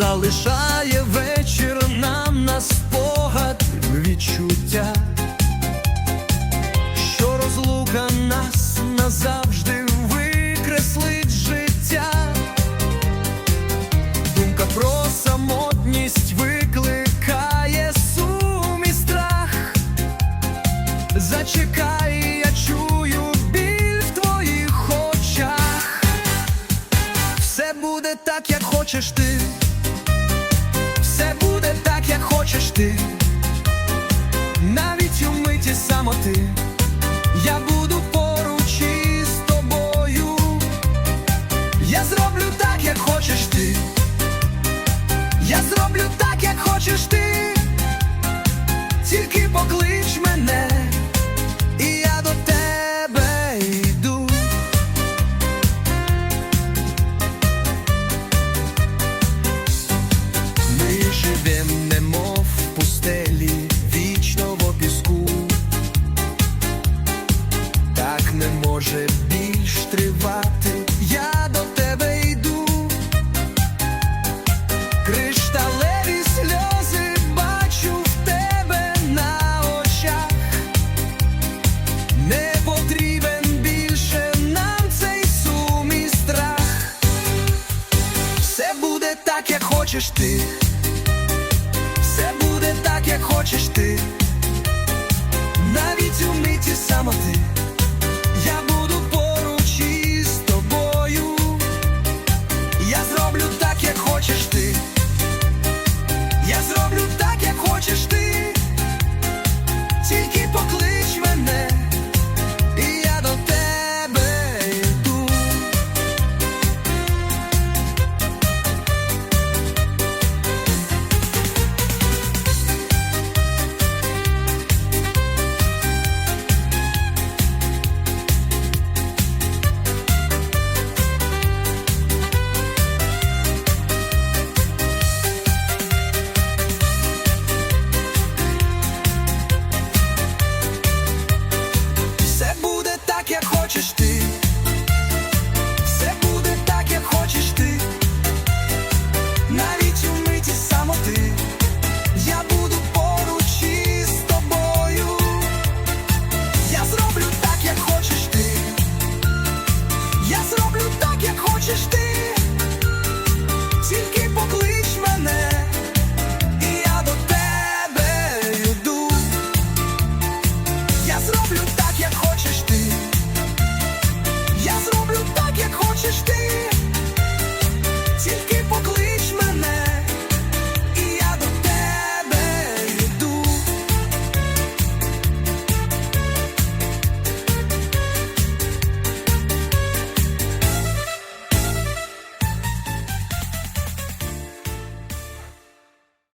лишає вечір нам на спогад відчуття, що розлука нас назавжди викреслить життя. Думка про самотність викликає сум і страх. Зачекай, чую біль в твоїх очах. Все буде так, як хочеш ти. Ти. Навіть у миті самоти. Я буду поруч із тобою. Я зроблю так, як хочеш ти. Я зроблю так, як хочеш ти. Так, як just did